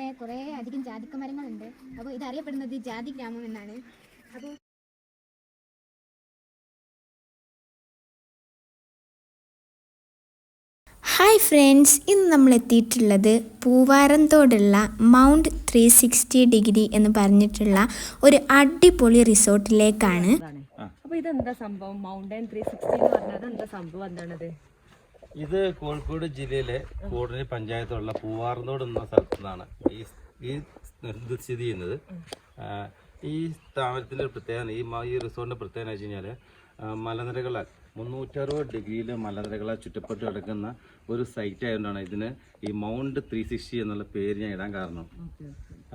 തന്നെ കുറേ അധികം ജാതിക്ക മരങ്ങളുണ്ട്. അപ്പോൾ ഇത് അറിയപ്പെടുന്നത് ജാതി ഗ്രാമം എന്നാണ്. അപ്പോൾ ഹായ് ഫ്രണ്ട്സ് ഇന്ന് നമ്മൾ എത്തിയിട്ടുള്ളത് പൂവാരന്തോടുള്ള മൗണ്ട് ത്രീ സിക്സ്റ്റി ഡിഗ്രി എന്ന് പറഞ്ഞിട്ടുള്ള ഒരു അടിപൊളി റിസോർട്ടിലേക്കാണ് അപ്പോൾ അപ്പൊ ഇതെന്താ സംഭവം? മൗണ്ടൻ ത്രീ സിക്സ്റ്റി എന്ന് പറഞ്ഞത് എന്താ സംഭവം? എന്താണത് ഇത് കോഴിക്കോട് ജില്ലയിലെ കൂടലി പഞ്ചായത്തുള്ള പൂവാർന്നോട് എന്ന സ്ഥലത്തു നിന്നാണ് ഈ ഈ സ്ഥിതി ചെയ്യുന്നത്. ഈ സ്ഥാപനത്തിന്റെ പ്രത്യേകത ഈ ഈ റിസോർട്ടിന്റെ പ്രത്യേകത എന്ന് വെച്ച് കഴിഞ്ഞാൽ മലനിരകളാൽ മുന്നൂറ്ററുപത് ഡിഗ്രിയിൽ മലനിരകളാൽ ചുറ്റപ്പെട്ട് കിടക്കുന്ന ഒരു സൈറ്റ് ആയതുകൊണ്ടാണ് ഇതിന് ഈ മൗണ്ട് ത്രീ സിക്സ്റ്റി എന്നുള്ള പേര് ഞാൻ ഇടാൻ കാരണം.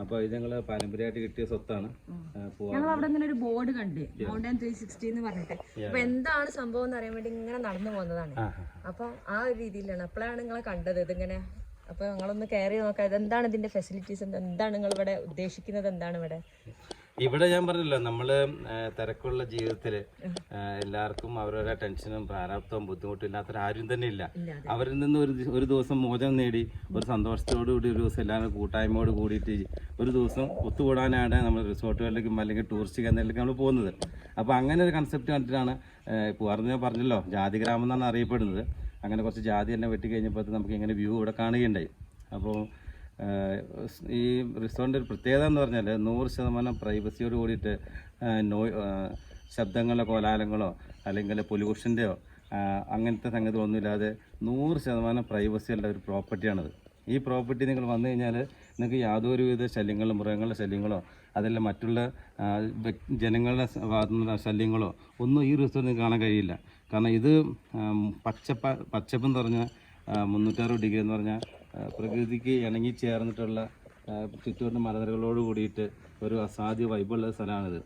അപ്പോൾ ഇത് ഞങ്ങൾ പാരമ്പര്യമായിട്ട് കിട്ടിയ സ്വത്താണ്. ഞങ്ങൾ അവിടെ ഇങ്ങനെ ഒരു ബോർഡ് കണ്ട് മൗണ്ടൻ ത്രീ സിക്സ്റ്റി എന്ന് പറഞ്ഞിട്ട്. അപ്പൊ എന്താണ് സംഭവം എന്ന് അറിയാൻ വേണ്ടി ഇങ്ങനെ നടന്നു പോകുന്നതാണ്. അപ്പൊ ആ ഒരു രീതിയിലാണ്. അപ്പോഴാണ് നിങ്ങളെ കണ്ടത് ഇതിങ്ങനെ. അപ്പൊ ഞങ്ങളൊന്ന് കയറി നോക്കാം. എന്താണ് ഇതിന്റെ ഫെസിലിറ്റീസ് എന്താണ് നിങ്ങൾ ഇവിടെ ഉദ്ദേശിക്കുന്നത്? എന്താണ് ഇവിടെ? ഇവിടെ ഞാൻ പറഞ്ഞല്ലോ നമ്മൾ തിരക്കുള്ള ജീവിതത്തിൽ എല്ലാവർക്കും അവരവരെ ടെൻഷനും പ്രാരാബ്ദവും ബുദ്ധിമുട്ടും ഇല്ലാത്ത ആരും തന്നെ ഇല്ല. അവരിൽ നിന്ന് ഒരു ഒരു ദിവസം മോചനം നേടി ഒരു സന്തോഷത്തോടു കൂടി ഒരു ദിവസം എല്ലാവരും കൂട്ടായ്മയോട് കൂടിയിട്ട് ഒരു ദിവസം ഒത്തുകൂടാനാണ് നമ്മൾ റിസോർട്ടുകളിലേക്കും അല്ലെങ്കിൽ ടൂറിസ്റ്റ് കേന്ദ്രങ്ങളിലേക്ക് നമ്മൾ പോകുന്നത്. അപ്പോൾ അങ്ങനെ ഒരു കൺസെപ്റ്റ് കണ്ടിട്ടാണ് പൂർണ ഞാൻ പറഞ്ഞല്ലോ ജാതി ഗ്രാമം എന്നാണ് അറിയപ്പെടുന്നത്. അങ്ങനെ കുറച്ച് ജാതി തന്നെ വെട്ടി കഴിഞ്ഞപ്പോൾ നമുക്ക് ഇങ്ങനെ വ്യൂ ഇവിടെ കാണുകയുണ്ടായി. അപ്പോൾ ഈ റിസോർട്ടിന്റെ ഒരു പ്രത്യേകത എന്ന് പറഞ്ഞാൽ നൂറ് ശതമാനം പ്രൈവസിയോട് കൂടിയിട്ട് നോ ശബ്ദങ്ങളോ കോലാഹലങ്ങളോ അല്ലെങ്കിൽ പൊല്യൂഷന്റെയോ അങ്ങനത്തെ സംഗതികളൊന്നുമില്ലാതെ നൂറ് ശതമാനം പ്രൈവസിയുള്ള ഒരു പ്രോപ്പർട്ടിയാണത് ഈ പ്രോപ്പർട്ടി നിങ്ങൾ വന്നു കഴിഞ്ഞാൽ നിങ്ങൾക്ക് യാതൊരുവിധ ശല്യങ്ങളോ മൃഗങ്ങളുടെ ശല്യങ്ങളോ അതല്ല മറ്റുള്ള ജനങ്ങളുടെ ഭാഗത്തുനിന്നുള്ള ശല്യങ്ങളോ ഒന്നും ഈ റിസോർട്ടിൽ നിങ്ങൾക്ക് കാണാൻ കഴിയില്ല. കാരണം ഇത് പച്ചപ്പ പച്ചപ്പെന്ന് പറഞ്ഞാൽ മുന്നൂറ്റാറ് ഡിഗ്രി എന്ന് പറഞ്ഞാൽ പ്രകൃതിക്ക് ഇണങ്ങി ചേർന്നിട്ടുള്ള ആ, മലനിരകളോട് കൂടിയിട്ട് ഒരു അസാധ്യ വൈബുള്ള സ്ഥലമാണിത്.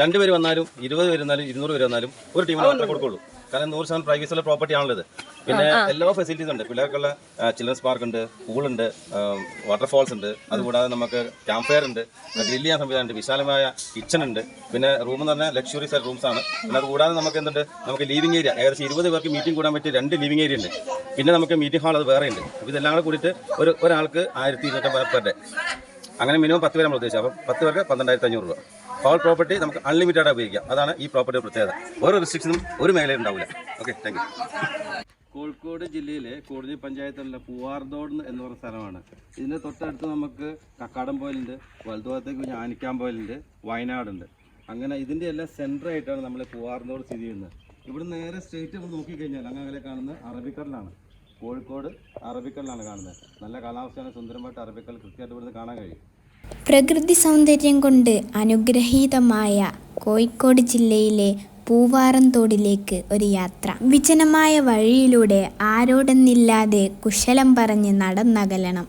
രണ്ടുപേര് വന്നാലും ഇരുപത് പേര് വന്നാലും ഇരുന്നൂറ് പേര് വന്നാലും ഒരു ടീമിന് കൊടുക്കുള്ളൂ. കാരണം നൂറ് ശതമാനം പ്രൈവസി ഉള്ള പ്രോപ്പർട്ടി ആണല്ലോ ഇത് പിന്നെ എല്ലാ ഫെസിലിറ്റീസ് ഉണ്ട്. പിള്ളേർക്കുള്ള ചിൽഡ്രൻസ് പാർക്ക് ഉണ്ട് പൂൾ ഉണ്ട് വാട്ടർഫോൾസ് ഉണ്ട്. അതുകൂടാതെ നമുക്ക് ക്യാമ്പ് ഫയർ ഉണ്ട് ഗ്രില്ല് ചെയ്യാൻ സംവിധാനം ഉണ്ട് വിശാലമായ കിച്ചൺ ഉണ്ട്. പിന്നെ റൂം എന്ന് പറഞ്ഞാൽ ലക്ഷറി സൈഡ് റൂംസ് ആണ്. പിന്നെ അതുകൂടാതെ നമുക്ക് എന്തുണ്ട്? നമുക്ക് ലിവിംഗ് ഏരിയ ഏകദേശം ഇരുപത് പേർക്ക് മീറ്റിംഗ് കൂടാൻ പറ്റിയ രണ്ട് ലിവിംഗ് ഏരിയ ഉണ്ട്. പിന്നെ നമുക്ക് മീറ്റിംഗ് ഹാൾ അത് വേറെ ഉണ്ട്. അപ്പോൾ ഇതെല്ലാം കൂടെ കൂടിയിട്ട് ഒരു ഒരാൾക്ക് ആയിരത്തി ഇരുന്നൂറ്റമ്പത് പെർ ഡേ അങ്ങനെ മിനിമം പത്ത് പേര് നമ്മൾ ഉദ്ദേശിച്ചത്. അപ്പം പത്ത് പേർക്ക് പന്ത്രണ്ടായിരത്തി അഞ്ഞൂറ് രൂപ. ഹോൾ പ്രോപ്പർട്ടി നമുക്ക് അൺലിമിറ്റഡ് ഉപയോഗിക്കാം. അതാണ് ഈ പ്രോപ്പർട്ടി പ്രത്യേകത. ഓരോ റെസ്ട്രിക്ഷനും ഒരു മേഖലയിൽ ഉണ്ടാവില്ല. ഓക്കെ താങ്ക് കോഴിക്കോട് ജില്ലയിലെ കോടതി പഞ്ചായത്തുള്ള പൂവാർതോട് എന്ന് പറയുന്ന സ്ഥലമാണ്. ഇതിന്റെ തൊട്ടടുത്ത് നമുക്ക് കക്കാടം പോയിലുണ്ട് വലതുഭാഗത്തേക്ക് ഞാനിക്കാൻ പോയിലുണ്ട് വയനാടുണ്ട്. അങ്ങനെ ഇതിന്റെ എല്ലാം സെന്ററായിട്ടാണ് നമ്മൾ പൂവാർതോട് സ്ഥിതി ചെയ്യുന്നത്. ഇവിടെ നേരെ സ്ട്രേറ്റ് നമ്മൾ നോക്കിക്കഴിഞ്ഞാൽ അങ്ങനെ കാണുന്നത് അറബിക്കടലാണ്. കോഴിക്കോട് അറബിക്കടലാണ് കാണുന്നത്. നല്ല കാലാവസ്ഥയാണ് സുന്ദരമായിട്ട് അറബിക്കടൽ കൃത്യമായിട്ട് ഇവിടുന്ന് കാണാൻ കഴിയും. പ്രകൃതി സൗന്ദര്യം കൊണ്ട് അനുഗ്രഹീതമായ കോഴിക്കോട് ജില്ലയിലെ പൂവാറന്തോടിലേക്ക് ഒരു യാത്ര. വിജനമായ വഴിയിലൂടെ ആരോടെന്നില്ലാതെ കുശലം പറഞ്ഞ് നടന്നകലണം.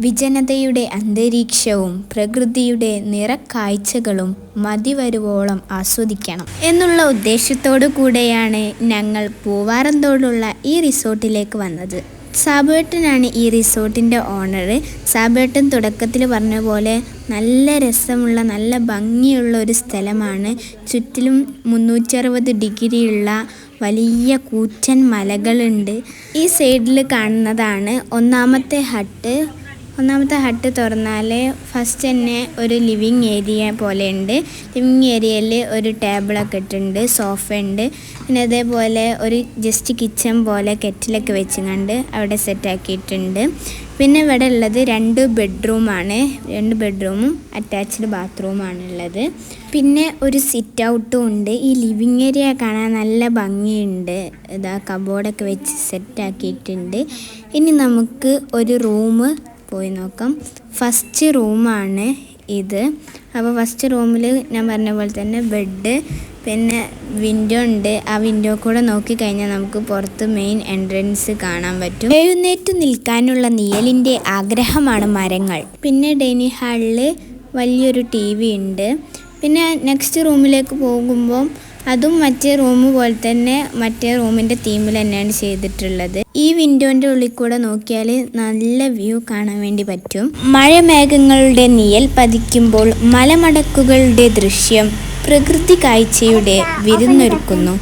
വിജനതയുടെ അന്തരീക്ഷവും പ്രകൃതിയുടെ നിറക്കാഴ്ചകളും മതിവരുവോളം ആസ്വദിക്കണം. എന്നുള്ള ഉദ്ദേശത്തോടു കൂടെയാണ് ഞങ്ങൾ പൂവാറന്തോടുള്ള ഈ റിസോർട്ടിലേക്ക് വന്നത്. സാബേട്ടനാണ് ഈ റിസോർട്ടിന്റെ ഓണർ സാബേട്ടൻ തുടക്കത്തിൽ പറഞ്ഞ പോലെ നല്ല രസമുള്ള നല്ല ഭംഗിയുള്ള ഒരു സ്ഥലമാണ്. ചുറ്റിലും മുന്നൂറ്ററുപത് ഡിഗ്രിയുള്ള വലിയ കൂറ്റൻ മലകളുണ്ട്. ഈ സൈഡിൽ കാണുന്നതാണ് ഒന്നാമത്തെ ഹട്ട്. ഒന്നാമത്തെ ഹട്ട് തുറന്നാൽ ഫസ്റ്റ് തന്നെ ഒരു ലിവിങ് ഏരിയ പോലെ ഉണ്ട് ലിവിങ് ഏരിയയിൽ ഒരു ടേബിളൊക്കെ ഇട്ടുണ്ട് സോഫ ഉണ്ട്. പിന്നെ അതേപോലെ ഒരു ജസ്റ്റ് കിച്ചൺ പോലെ കെറ്റിലൊക്കെ വെച്ചുകൊണ്ട് അവിടെ സെറ്റാക്കിയിട്ടുണ്ട് പിന്നെ ഇവിടെ ഉള്ളത് രണ്ട് ബെഡ്റൂമാണ് രണ്ട് ബെഡ്റൂമും അറ്റാച്ച്ഡ് ബാത്റൂമാണ് ഉള്ളത്. പിന്നെ ഒരു സിറ്റ് ഔട്ടും ഉണ്ട്. ഈ ലിവിങ് ഏരിയ കാണാൻ നല്ല ഭംഗിയുണ്ട്. ഇതാ കബോർഡൊക്കെ വെച്ച് സെറ്റാക്കിയിട്ടുണ്ട് ഇനി നമുക്ക് ഒരു റൂം പോയി നോക്കാം. ഫസ്റ്റ് റൂമാണ് ഇത്. അപ്പോൾ ഫസ്റ്റ് റൂമിൽ ഞാൻ പറഞ്ഞ പോലെ തന്നെ ബെഡ് പിന്നെ വിൻഡോ ഉണ്ട്. ആ വിൻഡോ കൂടെ നോക്കിക്കഴിഞ്ഞാൽ നമുക്ക് പുറത്ത് മെയിൻ എൻട്രൻസ് കാണാൻ പറ്റും. എഴുന്നേറ്റ് നിൽക്കാനുള്ള നിയലിന്റെ ആഗ്രഹമാണ് മരങ്ങൾ. പിന്നെ ഡൈനിങ് ഹാളിൽ വലിയൊരു ടി വി ഉണ്ട്. പിന്നെ നെക്സ്റ്റ് റൂമിലേക്ക് പോകുമ്പോൾ അതും മറ്റേ റൂം പോലെ തന്നെ മറ്റേ റൂമിന്റെ തീമിൽ തന്നെയാണ് ചെയ്തിട്ടുള്ളത്. ഈ വിൻഡോന്റെ ഉള്ളിൽ കൂടെ നോക്കിയാൽ നല്ല വ്യൂ കാണാൻ വേണ്ടി പറ്റും. മഴമേഘങ്ങളുടെ നിയൽ പതിക്കുമ്പോൾ മലമടക്കുകളുടെ ദൃശ്യം പ്രകൃതി കാഴ്ചയുടെ വിരുന്നൊരുക്കുന്നു.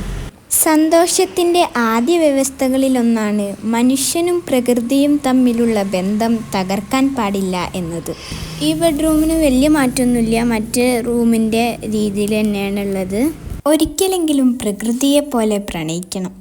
സന്തോഷത്തിന്റെ ആദ്യ വ്യവസ്ഥകളിലൊന്നാണ് മനുഷ്യനും പ്രകൃതിയും തമ്മിലുള്ള ബന്ധം തകർക്കാൻ പാടില്ല എന്നത്. ഈ ബെഡ്റൂമിന് വലിയ മാറ്റമൊന്നുമില്ല മറ്റ് റൂമിന്റെ രീതിയിൽ തന്നെയാണുള്ളത്. ഒരിക്കലെങ്കിലും പ്രകൃതിയെപ്പോലെ പ്രണയിക്കണം.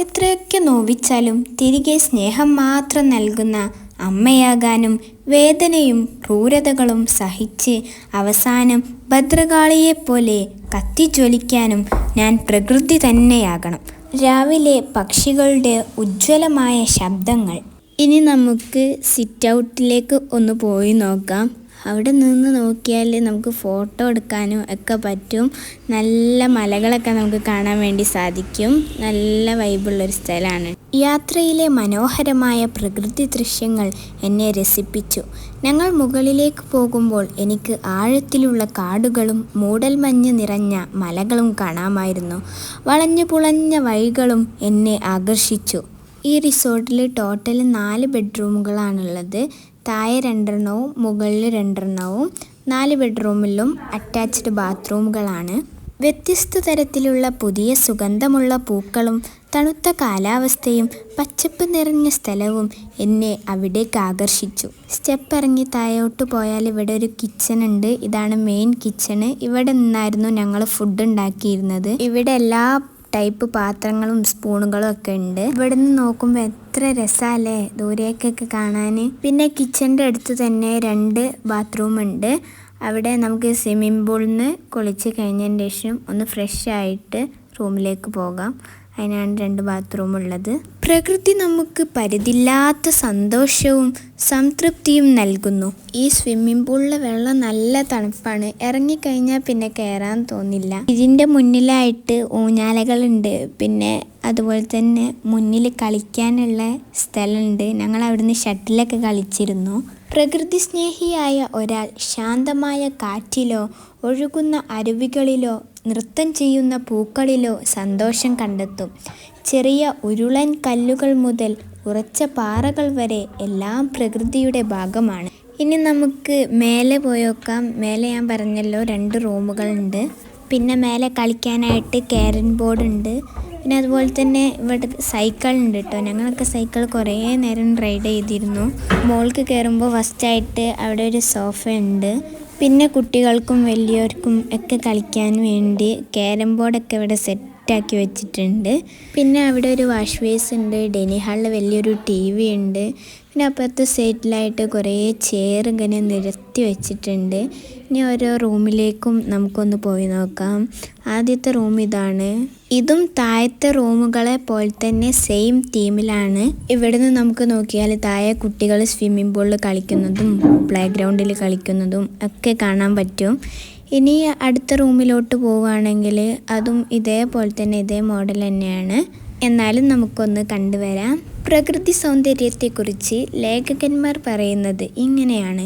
എത്രയൊക്കെ നോവിച്ചാലും തിരികെ സ്നേഹം മാത്രം നൽകുന്ന അമ്മയാകാനും വേദനയും ക്രൂരതകളും സഹിച്ച് അവസാനം ഭദ്രകാളിയെപ്പോലെ കത്തിജ്വലിക്കാനും ഞാൻ പ്രകൃതി തന്നെയാകണം. രാവിലെ പക്ഷികളുടെ ഉജ്ജ്വലമായ ശബ്ദങ്ങൾ. ഇനി നമുക്ക് സിറ്റ് ഔട്ടിലേക്ക് ഒന്ന് പോയി നോക്കാം. അവിടെ നിന്ന് നോക്കിയാൽ നമുക്ക് ഫോട്ടോ എടുക്കാനും ഒക്കെ പറ്റും. നല്ല മലകളൊക്കെ നമുക്ക് കാണാൻ വേണ്ടി സാധിക്കും. നല്ല വൈബുള്ളൊരു സ്ഥലമാണ്. യാത്രയിലെ മനോഹരമായ പ്രകൃതി ദൃശ്യങ്ങൾ എന്നെ രസിപ്പിച്ചു. ഞങ്ങൾ മുകളിലേക്ക് പോകുമ്പോൾ എനിക്ക് ആഴത്തിലുള്ള കാടുകളും മൂടൽമഞ്ഞ് നിറഞ്ഞ മലകളും കാണാമായിരുന്നു. വളഞ്ഞു പുളഞ്ഞ വഴികളും എന്നെ ആകർഷിച്ചു. ഈ റിസോർട്ടിൽ ടോട്ടൽ നാല് ബെഡ്റൂമുകളാണുള്ളത്. താഴെ രണ്ടെണ്ണവും മുകളിൽ രണ്ടെണ്ണവും നാല് ബെഡ്റൂമിലും അറ്റാച്ച്ഡ് ബാത്റൂമുകളാണ്. വ്യത്യസ്ത തരത്തിലുള്ള പുതിയ സുഗന്ധമുള്ള പൂക്കളും തണുത്ത കാലാവസ്ഥയും പച്ചപ്പ് നിറഞ്ഞ സ്ഥലവും എന്നെ അവിടേക്ക് ആകർഷിച്ചു. സ്റ്റെപ്പ് ഇറങ്ങി താഴോട്ട് പോയാൽ ഇവിടെ ഒരു കിച്ചൺ ഉണ്ട്. ഇതാണ് മെയിൻ കിച്ചണ്. ഇവിടെ നിന്നായിരുന്നു ഞങ്ങൾ ഫുഡ് ഉണ്ടാക്കിയിരുന്നത്. ഇവിടെ എല്ലാ ടൈപ്പ് പാത്രങ്ങളും സ്പൂണുകളും ഒക്കെ ഉണ്ട്. ഇവിടെ നിന്ന് നോക്കുമ്പോൾ എത്ര രസമല്ലേ ദൂരേക്കൊക്കെ കാണാൻ പിന്നെ കിച്ചന്റെ അടുത്ത് തന്നെ രണ്ട് ബാത്റൂം ഉണ്ട്. അവിടെ നമുക്ക് സ്വിമ്മിംഗ് പൂളിൽ നിന്ന് കുളിച്ച് കഴിഞ്ഞതിന് ശേഷം ഒന്ന് ഫ്രഷ് ആയിട്ട് റൂമിലേക്ക് പോകാം. അതിനാണ് രണ്ട് ബാത്റൂം ഉള്ളത്. പ്രകൃതി നമുക്ക് പരിധില്ലാത്ത സന്തോഷവും സംതൃപ്തിയും നൽകുന്നു. ഈ സ്വിമ്മിംഗ് പൂളിലെ വെള്ളം നല്ല തണുപ്പാണ്. ഇറങ്ങിക്കഴിഞ്ഞാൽ പിന്നെ കയറാൻ തോന്നില്ല. ഇതിന്റെ മുന്നിലായിട്ട് ഊഞ്ഞാലകളുണ്ട്. പിന്നെ അതുപോലെ തന്നെ മുന്നിൽ കളിക്കാനുള്ള സ്ഥലമുണ്ട്. ഞങ്ങൾ അവിടുന്ന് ഷട്ടിലൊക്കെ കളിച്ചിരുന്നു. പ്രകൃതി സ്നേഹിയായ ഒരാൾ ശാന്തമായ കാറ്റിലോ ഒഴുകുന്ന അരുവികളിലോ നൃത്തം ചെയ്യുന്ന പൂക്കളിലോ സന്തോഷം കണ്ടെത്തും. ചെറിയ ഉരുളൻ കല്ലുകൾ മുതൽ ഉറച്ച പാറകൾ വരെ എല്ലാം പ്രകൃതിയുടെ ഭാഗമാണ്. ഇനി നമുക്ക് മേലെ പോയോക്കാം മേലെ ഞാൻ പറഞ്ഞല്ലോ രണ്ട് റൂമുകളുണ്ട്. പിന്നെ മേലെ കളിക്കാനായിട്ട് ക്യാരൻ ബോർഡ് ഉണ്ട്. പിന്നെ അതുപോലെ തന്നെ ഇവിടെ സൈക്കിൾ ഉണ്ട് കേട്ടോ. ഞങ്ങളൊക്കെ സൈക്കിൾ കുറേ നേരം റൈഡ് ചെയ്തിരുന്നു. മോൾക്ക് കയറുമ്പോൾ ഫസ്റ്റായിട്ട് അവിടെ ഒരു സോഫ ഉണ്ട്. പിന്നെ കുട്ടികൾക്കും വലിയവർക്കും ഒക്കെ കളിക്കാൻ വേണ്ടി ക്യാരം ബോർഡൊക്കെ ഇവിടെ സെറ്റാക്കി വെച്ചിട്ടുണ്ട്. പിന്നെ അവിടെ ഒരു വാഷ് ബേസ് ഉണ്ട് ഡെനി ഹാളിൽ വലിയൊരു ടി വി ഉണ്ട്. പിന്നെ അപ്പുറത്ത് സൈഡിലായിട്ട് കുറേ ചെയർ ഇങ്ങനെ നിരത്തി വെച്ചിട്ടുണ്ട്. ഇനി ഓരോ റൂമിലേക്കും നമുക്കൊന്ന് പോയി നോക്കാം. ആദ്യത്തെ റൂം ഇതാണ്. ഇതും താഴത്തെ റൂമുകളെ പോലെ തന്നെ സെയിം തീമിലാണ്. ഇവിടുന്ന് നമുക്ക് നോക്കിയാൽ താഴെ കുട്ടികൾ സ്വിമ്മിംഗ് പൂളിൽ കളിക്കുന്നതും പ്ലേ ഗ്രൗണ്ടിൽ കളിക്കുന്നതും ഒക്കെ കാണാൻ പറ്റും. ഇനി അടുത്ത റൂമിലോട്ട് പോവുകയാണെങ്കിൽ അതും ഇതേപോലെ തന്നെ ഇതേ മോഡൽ തന്നെയാണ്. എന്നാലും നമുക്കൊന്ന് കണ്ടുവരാം. പ്രകൃതി സൗന്ദര്യത്തെക്കുറിച്ച് ലേഖകന്മാർ പറയുന്നത് ഇങ്ങനെയാണ്.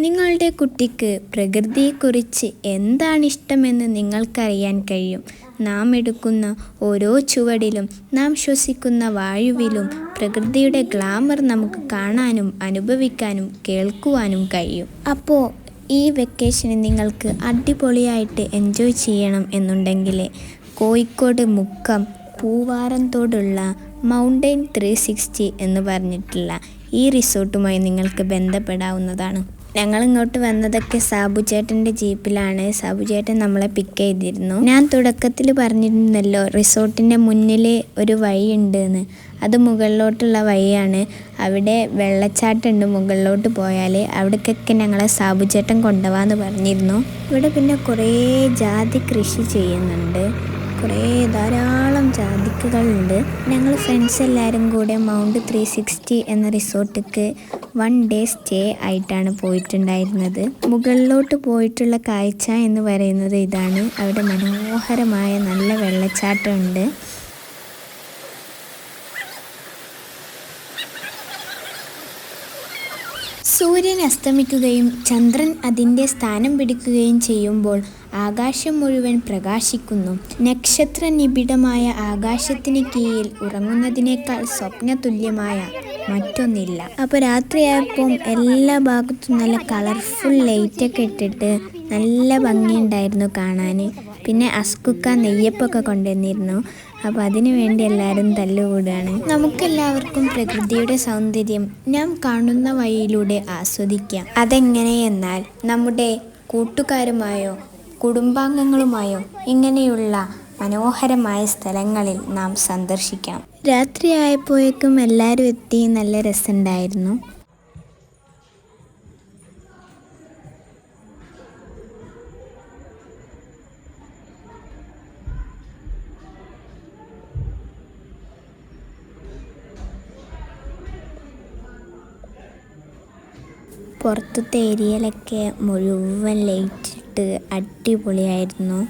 നിങ്ങളുടെ കുട്ടിക്ക് പ്രകൃതിയെക്കുറിച്ച് എന്താണ് ഇഷ്ടമെന്ന് നിങ്ങൾക്കറിയാൻ കഴിയും. നാം എടുക്കുന്ന ഓരോ ചുവടിലും നാം ശ്വസിക്കുന്ന വായുവിലും പ്രകൃതിയുടെ ഗ്ലാമർ നമുക്ക് കാണാനും അനുഭവിക്കാനും കേൾക്കുവാനും കഴിയും. അപ്പോൾ ഈ വെക്കേഷന് നിങ്ങൾക്ക് അടിപൊളിയായിട്ട് എൻജോയ് ചെയ്യണം എന്നുണ്ടെങ്കിൽ കോഴിക്കോട് മുക്കം പൂവാറന്തോടുള്ള മൗണ്ടെയിൻ ത്രീ സിക്സ്റ്റി എന്ന് പറഞ്ഞിട്ടുള്ള ഈ റിസോർട്ടുമായി നിങ്ങൾക്ക് ബന്ധപ്പെടാവുന്നതാണ്. ഞങ്ങൾ ഇങ്ങോട്ട് വന്നതൊക്കെ സാബു ചേട്ടന്റെ ജീപ്പിലാണ്. സാബു ചേട്ടൻ നമ്മളെ പിക്ക് ചെയ്തിരുന്നു. ഞാൻ തുടക്കത്തിൽ പറഞ്ഞിരുന്നല്ലോ റിസോർട്ടിന്റെ മുന്നിൽ ഒരു വഴിയുണ്ട് എന്ന് അത് മുകളിലോട്ടുള്ള വഴിയാണ്. അവിടെ വെള്ളച്ചാട്ടമുണ്ട് മുകളിലോട്ട് പോയാൽ അവിടേക്കൊക്കെ ഞങ്ങളെ സാബുചേട്ടൻ കൊണ്ടുപോകാമെന്ന് പറഞ്ഞിരുന്നു. ഇവിടെ പിന്നെ കുറേ ജാതി കൃഷി ചെയ്യുന്നുണ്ട്. കുറേ ധാരാളം ജാതിക്കകളുണ്ട്. ഞങ്ങൾ ഫ്രണ്ട്സ് എല്ലാവരും കൂടെ മൗണ്ട് ത്രീ സിക്സ്റ്റി എന്ന റിസോർട്ടിക്ക് വൺ ഡേ സ്റ്റേ ആയിട്ടാണ് പോയിട്ടുണ്ടായിരുന്നത്. മുകളിലോട്ട് പോയിട്ടുള്ള കാഴ്ച എന്ന് പറയുന്നത് ഇതാണ്. അവിടെ മനോഹരമായ നല്ല വെള്ളച്ചാട്ടമുണ്ട്. സൂര്യൻ അസ്തമിക്കുകയും ചന്ദ്രൻ അതിന്റെ സ്ഥാനം പിടിക്കുകയും ചെയ്യുമ്പോൾ ആകാശം മുഴുവൻ പ്രകാശിക്കുന്നു. നക്ഷത്ര നിബിഡമായ ആകാശത്തിന് കീഴിൽ ഉറങ്ങുന്നതിനേക്കാൾ സ്വപ്നതുല്യമായ മറ്റൊന്നില്ല. അപ്പോൾ രാത്രിയായപ്പം എല്ലാ ഭാഗത്തും നല്ല കളർഫുൾ ലൈറ്റൊക്കെ ഇട്ടിട്ട് നല്ല ഭംഗിയുണ്ടായിരുന്നു കാണാൻ. പിന്നെ അസ്കുക്ക നെയ്യപ്പൊക്കെ കൊണ്ടുവന്നിരുന്നു. അപ്പോൾ അതിനു വേണ്ടി എല്ലാവരും തല്ലുകൂടാണ്. നമുക്കെല്ലാവർക്കും പ്രകൃതിയുടെ സൗന്ദര്യം നാം കാണുന്ന വഴിയിലൂടെ ആസ്വദിക്കാം. അതെങ്ങനെയെന്നാൽ നമ്മുടെ കൂട്ടുകാരുമായോ കുടുംബാംഗങ്ങളുമായോ ഇങ്ങനെയുള്ള മനോഹരമായ സ്ഥലങ്ങളിൽ നാം സന്ദർശിക്കാം. രാത്രിയായപ്പോഴേക്കും എല്ലാവരും എത്തി നല്ല രസമുണ്ടായിരുന്നു. പുറത്തത്തെ ഏരിയയിലൊക്കെ മുഴുവൻ ലൈറ്റ് ഇട്ട് അടിപൊളിയായിരുന്നു.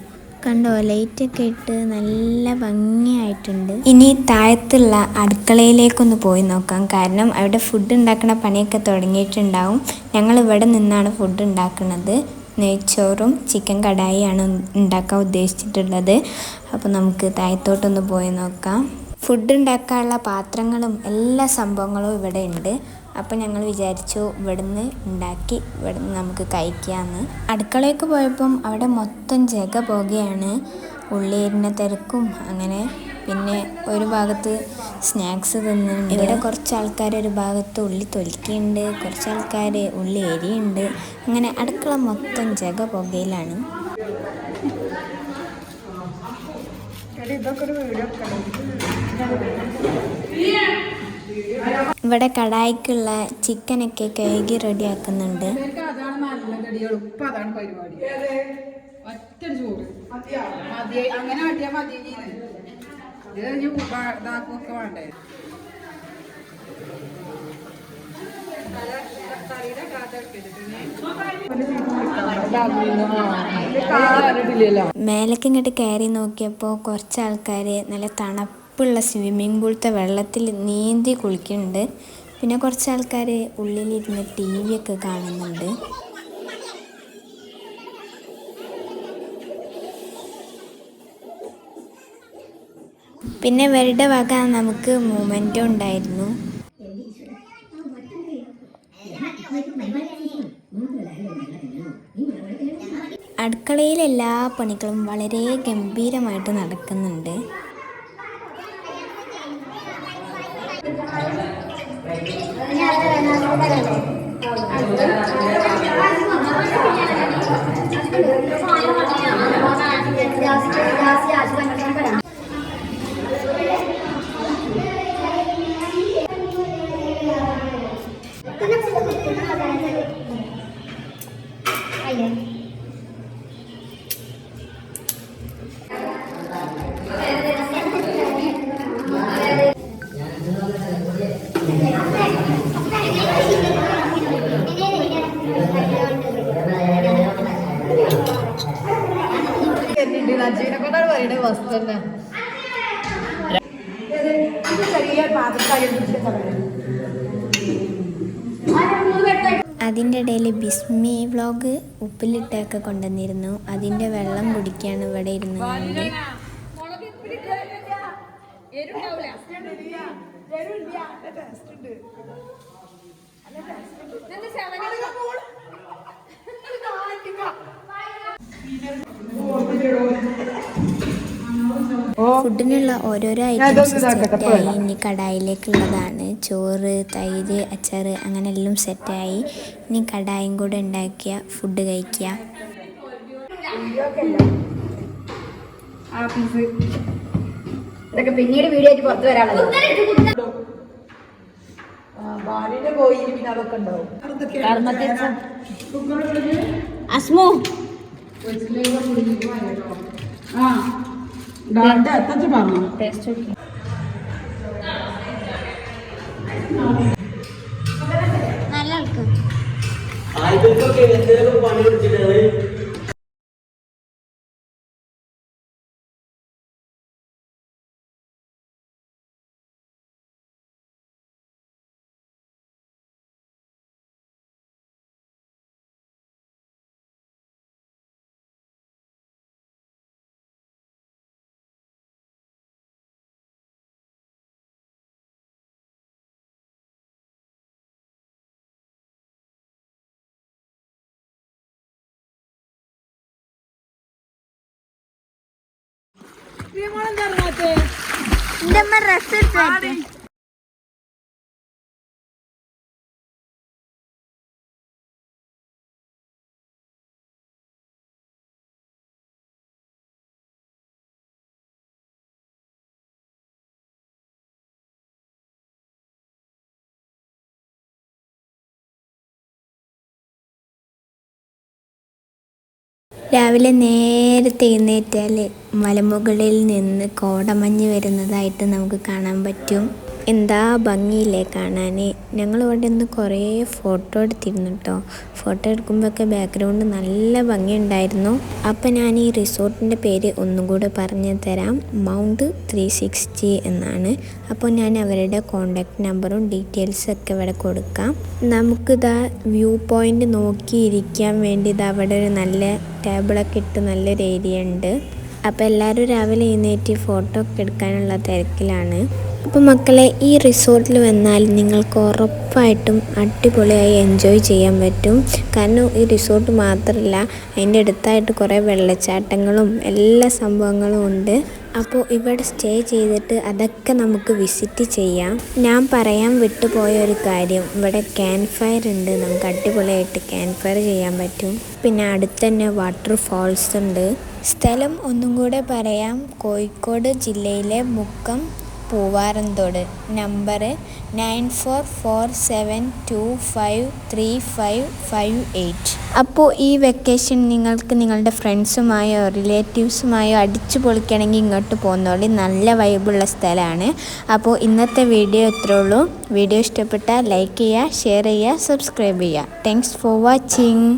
കണ്ടോ ലൈറ്റൊക്കെ ഇട്ട് നല്ല ഭംഗിയായിട്ടുണ്ട്. ഇനി താഴത്തുള്ള അടുക്കളയിലേക്കൊന്ന് പോയി നോക്കാം. കാരണം അവിടെ ഫുഡ് ഉണ്ടാക്കുന്ന പണിയൊക്കെ തുടങ്ങിയിട്ടുണ്ടാവും. ഞങ്ങൾ ഇവിടെ നിന്നാണ് ഫുഡ് ഉണ്ടാക്കുന്നത് നെയ്ച്ചോറും ചിക്കൻ കടായിയാണ് ഉണ്ടാക്കാൻ ഉദ്ദേശിച്ചിട്ടുള്ളത്. അപ്പോൾ നമുക്ക് താഴത്തോട്ടൊന്ന് പോയി നോക്കാം. ഫുഡ് ഉണ്ടാക്കാനുള്ള പാത്രങ്ങളും എല്ലാ സംഭവങ്ങളും ഇവിടെ ഉണ്ട്. അപ്പോൾ ഞങ്ങൾ വിചാരിച്ചു ഇവിടുന്ന് ഉണ്ടാക്കി ഇവിടുന്ന് നമുക്ക് കഴിക്കാമെന്ന് അടുക്കളയ്ക്ക് പോയപ്പം അവിടെ മൊത്തം ജഗ പോകുകയാണ് ഉള്ളിയേരിന്റെ തിരക്കും അങ്ങനെ പിന്നെ ഒരു ഭാഗത്ത് സ്നാക്സ് തിന്നുന്നുണ്ട്. ഇവിടെ കുറച്ച് ആൾക്കാർ ഒരു ഭാഗത്ത് ഉള്ളി തൊലിക്കുന്നുണ്ട് കുറച്ച് ആൾക്കാർ ഉള്ളി എരിയുണ്ട് അങ്ങനെ അടുക്കള മൊത്തം ജഗ പുകയിലാണ് ഇവിടെ കടായിക്കുള്ള ചിക്കനൊക്കെ കഴുകി റെഡിയാക്കുന്നുണ്ട്. അതാണ് പരിപാടി. ഒറ്റ ചോറ് മതി. അങ്ങനെ മതിയാ മതി ഇത് കഴിഞ്ഞ് ഇതാക്കൊക്കെ വേണ്ടേ? മേലേക്ക് കയറി നോക്കിയപ്പോൾ കുറച്ച് ആൾക്കാർ നല്ല തണുപ്പുള്ള സ്വിമ്മിംഗ് പൂളത്തെ വെള്ളത്തിൽ നീന്തി കുളിക്കുന്നുണ്ട്. പിന്നെ കുറച്ച് ആൾക്കാർ ഉള്ളിലിരുന്ന് ടി വി ഒക്കെ കാണുന്നുണ്ട്. പിന്നെ ഇവരുടെ വക നമുക്ക് മൂമെന്റും ഉണ്ടായിരുന്നു. അടുക്കളയിലെല്ലാ പണികളും വളരെ ഗംഭീരമായിട്ട് നടക്കുന്നുണ്ട്. അതിന്റെ ഇടയിൽ ബിസ്മി വ്ലോഗ് ഉപ്പിലിട്ടൊക്കെ കൊണ്ടുവന്നിരുന്നു. അതിന്റെ വെള്ളം കുടിക്കാണ് ഇവിടെ ഇരുന്ന് ഫുഡിനുള്ള ഓരോരോ ഐറ്റംസ് സെറ്റായി ഇനി കടായിലേക്കുള്ളതാണ്. ചോറ് തൈര് അച്ചാറ് അങ്ങനെ എല്ലാം സെറ്റായി ഇനി കടായും കൂടെ ഉണ്ടാക്കിയ ഫുഡ് കഴിക്കുക ഇതൊക്കെ പിന്നീട് വീഡിയോ ആയിട്ട് പുറത്തു വരാനുള്ളത് അസ്മു. ആ. എത്തച്ച് പറഞ്ഞു? നല്ല ആൾക്ക്. എന്തെങ്കിലും പണി പിടിച്ചിട്ടാണ് എന്റെ അമ്മ ഡ്രസ് എടുത്തു രാവിലെ നേരത്തെ എഴുന്നേറ്റാൽ മലമുകളിൽ നിന്ന് കോടമഞ്ഞ് വരുന്നതായിട്ട് നമുക്ക് കാണാൻ പറ്റും. എന്താ ഭംഗിയില്ലേ കാണാൻ ഞങ്ങളിവിടെ നിന്ന് കുറേ ഫോട്ടോ എടുത്തിരുന്നു കേട്ടോ ഫോട്ടോ എടുക്കുമ്പോഴൊക്കെ ബാക്ക്ഗ്രൗണ്ട് നല്ല ഭംഗിയുണ്ടായിരുന്നു. അപ്പം ഞാൻ ഈ റിസോർട്ടിന്റെ പേര് ഒന്നും കൂടെ പറഞ്ഞു തരാം. മൗണ്ട് ത്രീ സിക്സ്റ്റി എന്നാണ്. അപ്പോൾ ഞാൻ അവരുടെ കോണ്ടാക്ട് നമ്പറും ഡീറ്റെയിൽസും ഒക്കെ ഇവിടെ കൊടുക്കാം. നമുക്കിതാ വ്യൂ പോയിന്റ് നോക്കിയിരിക്കാൻ വേണ്ടി ഇത് അവിടെ ഒരു നല്ല ടേബിളൊക്കെ ഇട്ട് നല്ലൊരു ഏരിയ ഉണ്ട്. അപ്പോൾ എല്ലാവരും രാവിലെ എഴുന്നേറ്റ് ഫോട്ടോ ഒക്കെ എടുക്കാനുള്ള തിരക്കിലാണ്. അപ്പോൾ മക്കളെ ഈ റിസോർട്ടിൽ വന്നാൽ നിങ്ങൾക്ക് ഉറപ്പായിട്ടും അടിപൊളിയായി എൻജോയ് ചെയ്യാൻ പറ്റും. കാരണം ഈ റിസോർട്ട് മാത്രമല്ല അതിന്റെ അടുത്തായിട്ട് കുറേ വെള്ളച്ചാട്ടങ്ങളും എല്ലാ സംഭവങ്ങളും ഉണ്ട്. അപ്പോൾ ഇവിടെ സ്റ്റേ ചെയ്തിട്ട് അതൊക്കെ നമുക്ക് വിസിറ്റ് ചെയ്യാം. ഞാൻ പറയാൻ വിട്ടുപോയ ഒരു കാര്യം ഇവിടെ ക്യാൻ ഫയർ ഉണ്ട്. നമുക്ക് അടിപൊളിയായിട്ട് ക്യാൻ ഫയർ ചെയ്യാൻ പറ്റും. പിന്നെ അടുത്ത് തന്നെ വാട്ടർ ഫാൾസ് ഉണ്ട്. സ്ഥലം ഒന്നും കൂടെ പറയാം. കോഴിക്കോട് ജില്ലയിലെ Mukkam Poovaranthode number nine four four seven two five three five five eight. അപ്പോൾ ഈ വെക്കേഷൻ നിങ്ങൾക്ക് നിങ്ങളുടെ ഫ്രണ്ട്സുമായോ റിലേറ്റീവ്സുമായോ അടിച്ചു പൊളിക്കണമെങ്കിൽ ഇങ്ങോട്ട് പോകുന്നോളി നല്ല വൈബുള്ള സ്ഥലമാണ്. അപ്പോൾ ഇന്നത്തെ വീഡിയോ ഇത്രേ ഉള്ളൂ വീഡിയോ ഇഷ്ടപ്പെട്ടാൽ ലൈക്ക് ചെയ്യുക ഷെയർ ചെയ്യുക സബ്സ്ക്രൈബ് ചെയ്യുക. Thanks for watching